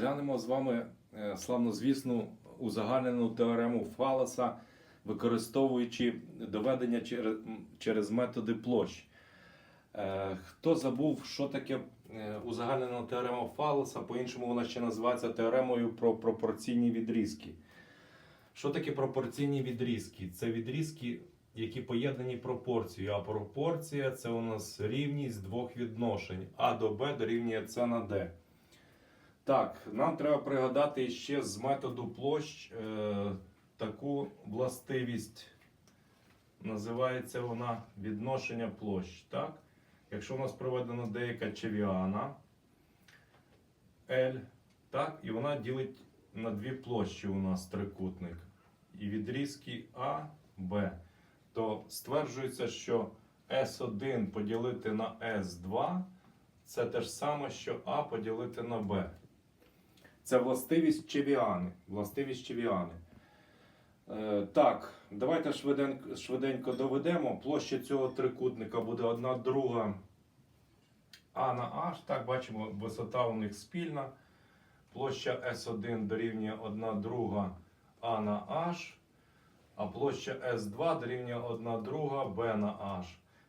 Розглянемо з вами е, славнозвісну узагальнену теорему Фалеса, використовуючи доведення через, методи площ. Е, Хто забув, що таке е, узагальнена теорема Фалеса, по-іншому вона ще називається теоремою про пропорційні відрізки. Що таке пропорційні відрізки? Це відрізки, які поєднані пропорцією. А пропорція це у нас рівність двох відношень А до Б дорівнює С на Д. Так, нам треба пригадати ще з методу площ е, таку властивість. Називається вона відношення площ. Так? Якщо у нас проведена деяка чевіана L, так, і вона ділить на дві площі у нас трикутник. І відрізки А, Б, то стверджується, що S1 поділити на S2 це те ж саме, що А поділити на Б. Це властивість чевіани. Властивість чевіани. Е, так, давайте швиденько, швиденько доведемо. Площа цього трикутника буде 1 друга А на H. Так, бачимо, висота у них спільна. Площа S1 дорівнює 1 друга А на H, а площа S2 дорівнює 1 друга Б на H.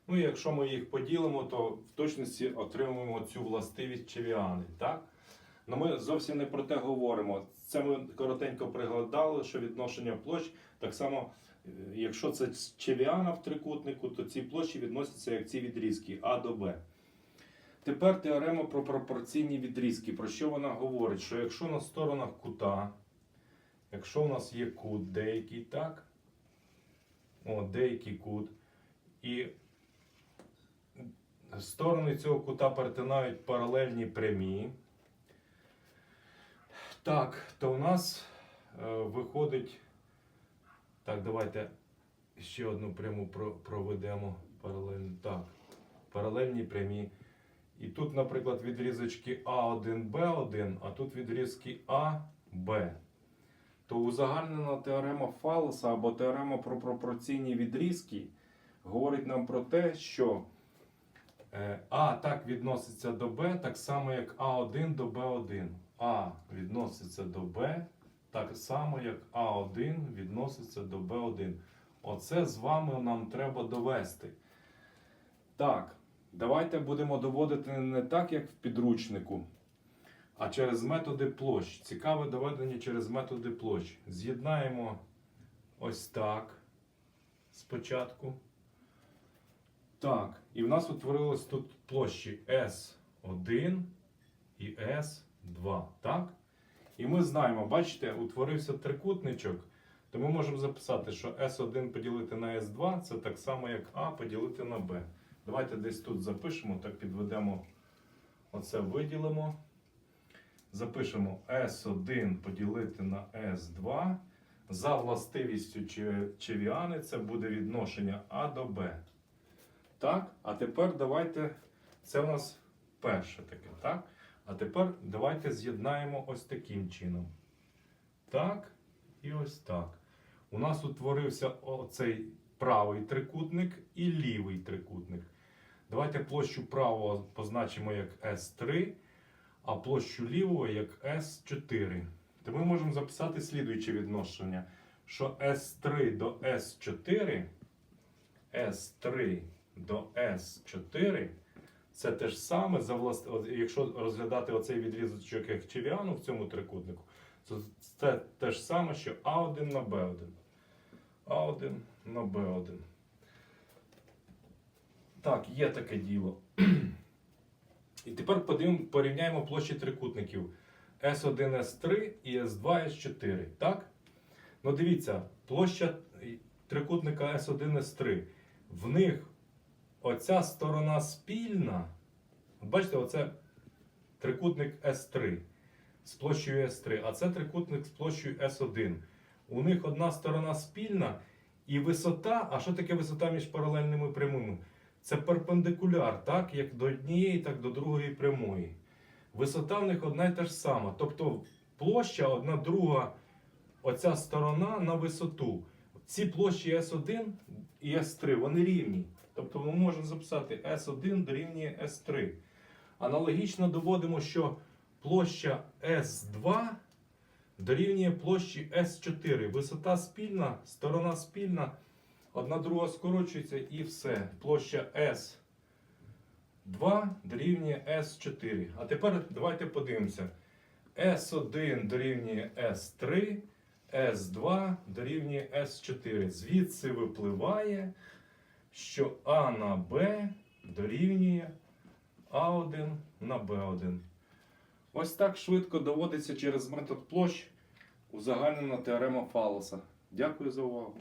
Ну і якщо ми їх поділимо, то в точності отримуємо цю властивість чевіани. Так? Ну ми зовсім не про те говоримо. Це ми коротенько пригадали, що відношення площ так само, е, якщо це чевіана в трикутнику, то ці площі відносяться як ці відрізки А до Б. Тепер теорема про пропорційні відрізки. Про що вона говорить? Що якщо на сторонах кута, якщо у нас є кут деякий, так? О, деякий кут, і сторони цього кута перетинають паралельні прямі, так, то у нас е, виходить. Так, давайте ще одну пряму про- проведемо паралельно. Так, паралельні прямі. І тут, наприклад, відрізочки А1, Б1, а тут відрізки А, Б. То узагальнена теорема Фалеса або теорема про пропорційні відрізки говорить нам про те, що е, А так відноситься до Б, так само, як А1 до Б1. А відноситься до Б, так само, як А1 відноситься до Б1. Оце з вами нам треба довести. Так, давайте будемо доводити не так, як в підручнику, а через методи площ. Цікаве доведення через методи площ. З'єднаємо ось так спочатку. Так, і в нас утворилось тут площі S1 і S2. Так? І ми знаємо, бачите, утворився трикутничок, то ми можемо записати, що S1 поділити на S2 це так само, як А поділити на B. Давайте десь тут запишемо, так підведемо, оце виділимо. Запишемо S1 поділити на S2. За властивістю че- чевіани це буде відношення А до Б. Так, а тепер давайте. Це у нас перше таке, так? А тепер давайте з'єднаємо ось таким чином. Так, і ось так. У нас утворився оцей правий трикутник і лівий трикутник. Давайте площу правого позначимо як S3, а площу лівого як S4. То ми можемо записати слідуюче відношення, що S3 до S4, S3 до S4 це те ж саме, за власт... якщо розглядати оцей відрізочок як чевіану в цьому трикутнику, то це те ж саме, що А1 на Б1. А1 на Б1. Так, є таке діло. І тепер подивимо, порівняємо площі трикутників S1, S3 і S2, S4. Так? Ну дивіться, площа трикутника S1, S3. В них оця сторона спільна. Бачите, оце трикутник S3 з площею S3, а це трикутник з площею S1. У них одна сторона спільна і висота. А що таке висота між паралельними прямими? Це перпендикуляр, так, як до однієї, так до другої прямої. Висота в них одна й та ж сама. Тобто площа одна друга, оця сторона на висоту. Ці площі S1 і S3 вони рівні. Тобто ми можемо записати S1 дорівнює S3. Аналогічно доводимо, що площа S2 дорівнює площі S4. Висота спільна, сторона спільна, одна друга скорочується і все. Площа S2 дорівнює S4. А тепер давайте подивимося. S1 дорівнює S3, S2 дорівнює S4. Звідси випливає, що А на Б дорівнює А1 на Б1. Ось так швидко доводиться через метод площ узагальнена теорема Фалоса. Дякую за увагу.